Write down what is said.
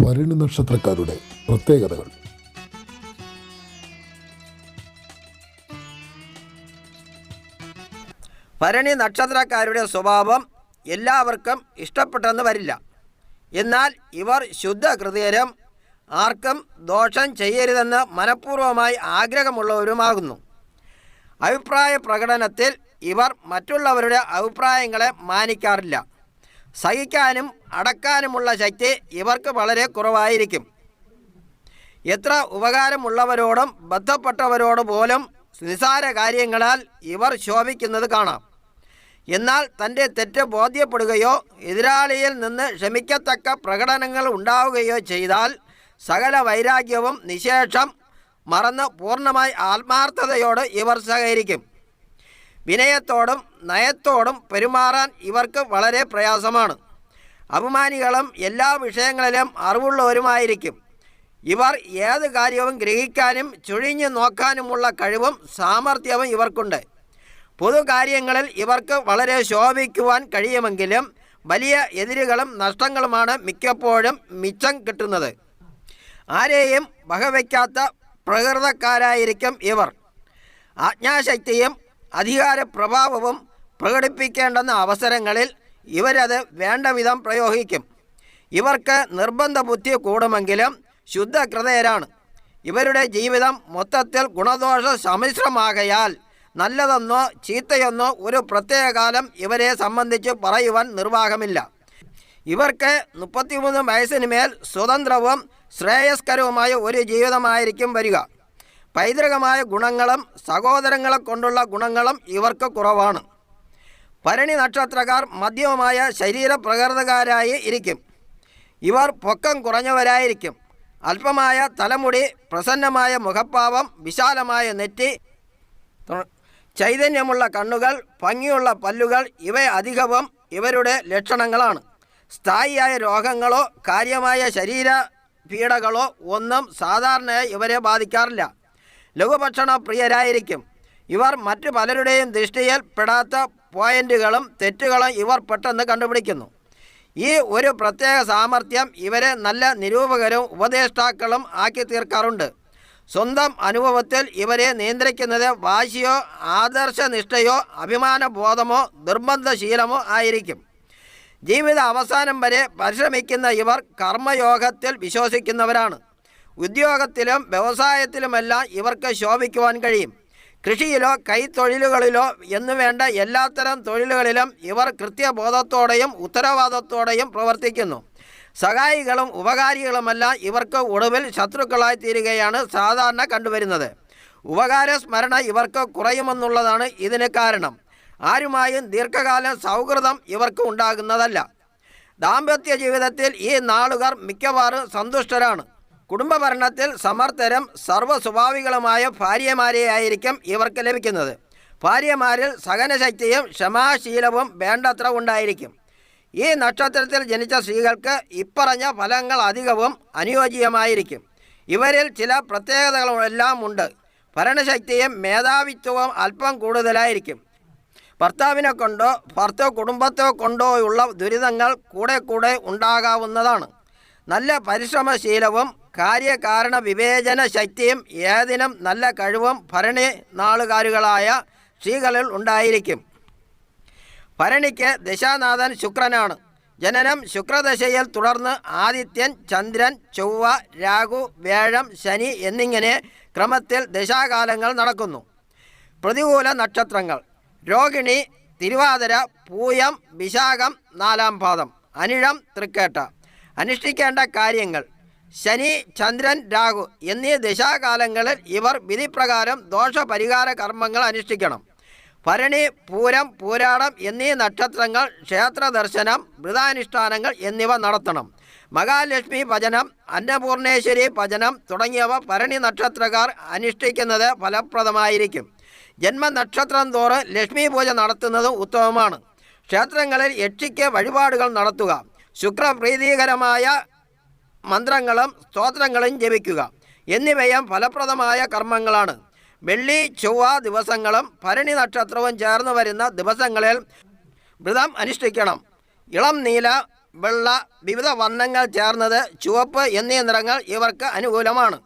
ഭരണി നക്ഷത്രക്കാരുടെ പ്രത്യേകതകൾ. ഭരണി നക്ഷത്രക്കാരുടെ സ്വഭാവം എല്ലാവർക്കും ഇഷ്ടപ്പെട്ടെന്ന് വരില്ല. എന്നാൽ ഇവർ ശുദ്ധ ഹൃദയരും ആർക്കും ദോഷം ചെയ്യരുതെന്ന് മനഃപൂർവമായി ആഗ്രഹമുള്ളവരുമാകുന്നു. അഭിപ്രായ പ്രകടനത്തിൽ ഇവർ മറ്റുള്ളവരുടെ അഭിപ്രായങ്ങളെ മാനിക്കാറില്ല. സഹിക്കാനും അടക്കാനുമുള്ള ശക്തി ഇവർക്ക് വളരെ കുറവായിരിക്കും. എത്ര ഉപകാരമുള്ളവരോടും ബന്ധപ്പെട്ടവരോട് പോലും നിസാര കാര്യങ്ങളാൽ ഇവർ ശോഭിക്കുന്നത് കാണാം. എന്നാൽ തന്റെ തെറ്റ് ബോധ്യപ്പെടുകയോ എതിരാളിയിൽ നിന്ന് ക്ഷമിക്കത്തക്ക പ്രകടനങ്ങൾ ഉണ്ടാവുകയോ ചെയ്താൽ സകല വൈരാഗ്യവും നിശേഷം മറന്ന് പൂർണമായി ആത്മാർത്ഥതയോട് ഇവർ സഹകരിക്കും. വിനയത്തോടും നയത്തോടും പെരുമാറാൻ ഇവർക്ക് വളരെ പ്രയാസമാണ്. അപമാനികളും എല്ലാ വിഷയങ്ങളിലും അറിവുള്ളവരുമായിരിക്കും. ഇവർ ഏത് കാര്യവും ഗ്രഹിക്കാനും ചുഴിഞ്ഞു നോക്കാനുമുള്ള കഴിവും സാമർഥ്യവും ഇവർക്കുണ്ട്. പൊതുകാര്യങ്ങളിൽ ഇവർക്ക് വളരെ ശോഭിക്കുവാൻ കഴിയുമെങ്കിലും വലിയ എതിരുകളും നഷ്ടങ്ങളുമാണ് മിക്കപ്പോഴും മിച്ചം കിട്ടുന്നത്. ആരെയും വകവയ്ക്കാത്ത പ്രകൃതക്കാരായിരിക്കും ഇവർ. ആജ്ഞാശക്തിയും അധികാര പ്രഭാവവും പ്രകടിപ്പിക്കേണ്ടുന്ന അവസരങ്ങളിൽ ഇവരത് വേണ്ട വിധം പ്രയോഗിക്കും. ഇവർക്ക് നിർബന്ധ ബുദ്ധി കൂടുമെങ്കിലും ശുദ്ധകൃതയരാണ് ഇവരുടെ ജീവിതം മൊത്തത്തിൽ ഗുണദോഷ സമ്മിശ്രമാകയാൽ നല്ലതെന്നോ ചീത്തയെന്നോ ഒരു പ്രത്യേക കാലം ഇവരെ സംബന്ധിച്ച് പറയുവാൻ നിർവാഹമില്ല. ഇവർക്ക് മുപ്പത്തിമൂന്ന് വയസ്സിന് മേൽ സ്വതന്ത്രവും ശ്രേയസ്കരവുമായ ഒരു ജീവിതമായിരിക്കും വരിക. പൈതൃകമായ ഗുണങ്ങളും സഹോദരങ്ങളെ കൊണ്ടുള്ള ഗുണങ്ങളും ഇവർക്ക് കുറവാണ്. ഭരണി നക്ഷത്രക്കാർ മധ്യമമായ ശരീരപ്രകൃതക്കാരായി ഇരിക്കും. ഇവർ പൊക്കം കുറഞ്ഞവരായിരിക്കും. അല്പമായ തലമുടി പ്രസന്നമായ മുഖഭാവം വിശാലമായ നെറ്റി ചൈതന്യമുള്ള കണ്ണുകൾ ഭംഗിയുള്ള പല്ലുകൾ ഇവ അധികവും ഇവരുടെ ലക്ഷണങ്ങളാണ്. സ്ഥായിയായ രോഗങ്ങളോ കാര്യമായ ശരീര പീഡകളോ ഒന്നും സാധാരണയായി ഇവരെ ബാധിക്കാറില്ല. ലഘുഭക്ഷണ പ്രിയരായിരിക്കും ഇവർ മറ്റു പലരുടെയും ദൃഷ്ടിയിൽ പെടാത്ത പോയിന്റുകളും തെറ്റുകളും ഇവർ പെട്ടെന്ന് കണ്ടുപിടിക്കുന്നു. ഈ ഒരു പ്രത്യേക സാമർഥ്യം ഇവരെ നല്ല നിരൂപകരും ഉപദേഷ്ടാക്കളും ആക്കി തീർക്കാറുണ്ട്. സ്വന്തം അനുഭവത്തിൽ ഇവരെ നിയന്ത്രിക്കുന്നത് വാശിയോ ആദർശനിഷ്ഠയോ അഭിമാനബോധമോ നിർബന്ധശീലമോ ആയിരിക്കും. ജീവിത അവസാനം വരെ പരിശ്രമിക്കുന്ന ഇവർ കർമ്മയോഗത്തിൽ വിശ്വസിക്കുന്നവരാണ്. ഉദ്യോഗത്തിലും വ്യവസായത്തിലുമെല്ലാം ഇവർക്ക് ശോഭിക്കുവാൻ കഴിയും. കൃഷിയിലോ കൈത്തൊഴിലുകളിലോ എന്നു വേണ്ട എല്ലാത്തരം തൊഴിലുകളിലും ഇവർ കൃത്യബോധത്തോടെയും ഉത്തരവാദത്തോടെയും പ്രവർത്തിക്കുന്നു. സഹായികളും ഉപകാരികളുമെല്ലാം ഇവർക്ക് ഒടുവിൽ ശത്രുക്കളായി തീരുകയാണ് സാധാരണ കണ്ടുവരുന്നത്. ഉപകാര സ്മരണ ഇവർക്ക് കുറയുമെന്നുള്ളതാണ് ഇതിന് കാരണം. ആരുമായും ദീർഘകാല സൗഹൃദം ഇവർക്ക് ഉണ്ടാകുന്നതല്ല. ദാമ്പത്യ ജീവിതത്തിൽ ഈ നാളുകാർ മിക്കവാറും സന്തുഷ്ടരാണ്. കുടുംബഭരണത്തിൽ സമർത്ഥരും സർവസ്വഭാവികളുമായ ഭാര്യമാരെയായിരിക്കും ഇവർക്ക് ലഭിക്കുന്നത്. ഭാര്യമാരിൽ സഹനശക്തിയും ക്ഷമാശീലവും വേണ്ടത്ര ഉണ്ടായിരിക്കും. ഈ നക്ഷത്രത്തിൽ ജനിച്ച സ്ത്രീകൾക്ക് ഇപ്പറഞ്ഞ ഫലങ്ങൾ അധികവും അനുയോജ്യമായിരിക്കും. ഇവരിൽ ചില പ്രത്യേകതകളെല്ലാം ഉണ്ട്. ഭരണശക്തിയും മേധാവിത്വവും അല്പം കൂടുതലായിരിക്കും. ഭർത്താവിനെ കൊണ്ടോ ഭർത്തോ കുടുംബത്തോ കൊണ്ടോ ഉള്ള ദുരിതങ്ങൾ കൂടെ കൂടെ ഉണ്ടാകാവുന്നതാണ്. നല്ല പരിശ്രമശീലവും കാര്യകാരണ വിവേചന ശക്തിയും ഏതിനും നല്ല കഴിവും ഭരണി നാളുകാരുകളായ സ്ത്രീകളിൽ ഉണ്ടായിരിക്കും. ഭരണിക്ക് ദശാനാഥൻ ശുക്രനാണ്. ജനനം ശുക്രദശയിൽ തുടർന്ന് ആദിത്യൻ ചന്ദ്രൻ ചൊവ്വ രാഹു വേഴം ശനി എന്നിങ്ങനെ ക്രമത്തിൽ ദശാകാലങ്ങൾ നടക്കുന്നു. പ്രതികൂല നക്ഷത്രങ്ങൾ. രോഹിണി തിരുവാതിര പൂയം വിശാഖം നാലാം പാദം. അനിഴം തൃക്കേട്ട. അനുഷ്ഠിക്കേണ്ട കാര്യങ്ങൾ. ശനി ചന്ദ്രൻ രാഹു എന്നീ ദശാകാലങ്ങളിൽ ഇവർ വിധിപ്രകാരം ദോഷപരിഹാര കർമ്മങ്ങൾ അനുഷ്ഠിക്കണം. ഭരണി പൂരം പൂരാടം എന്നീ നക്ഷത്രങ്ങൾ ക്ഷേത്ര ദർശനം വൃതാനുഷ്ഠാനങ്ങൾ എന്നിവ നടത്തണം. മഹാലക്ഷ്മി ഭജനം അന്നപൂർണേശ്വരി ഭജനം തുടങ്ങിയവ ഭരണി നക്ഷത്രക്കാർ അനുഷ്ഠിക്കുന്നത് ഫലപ്രദമായിരിക്കും. ജന്മനക്ഷത്രം തോറും ലക്ഷ്മി പൂജ നടത്തുന്നതും ഉത്തമമാണ്. ക്ഷേത്രങ്ങളിൽ യക്ഷിക്ക് വഴിപാടുകൾ നടത്തുക. ശുക്രപ്രീതികരമായ മന്ത്രങ്ങളും സ്തോത്രങ്ങളും ജപിക്കുക. എന്നിവയും ഫലപ്രദമായ കർമ്മങ്ങളാണ്. വെള്ളി ചൊവ്വ ദിവസങ്ങളും ഭരണി നക്ഷത്രവും ചേർന്ന് വരുന്ന ദിവസങ്ങളിൽ വ്രതം അനുഷ്ഠിക്കണം. ഇളം നീല വെള്ള വിവിധ വർണങ്ങൾ ചേർന്നത് ചുവപ്പ് എന്നീ നിറങ്ങൾ ഇവർക്ക് അനുകൂലമാണ്.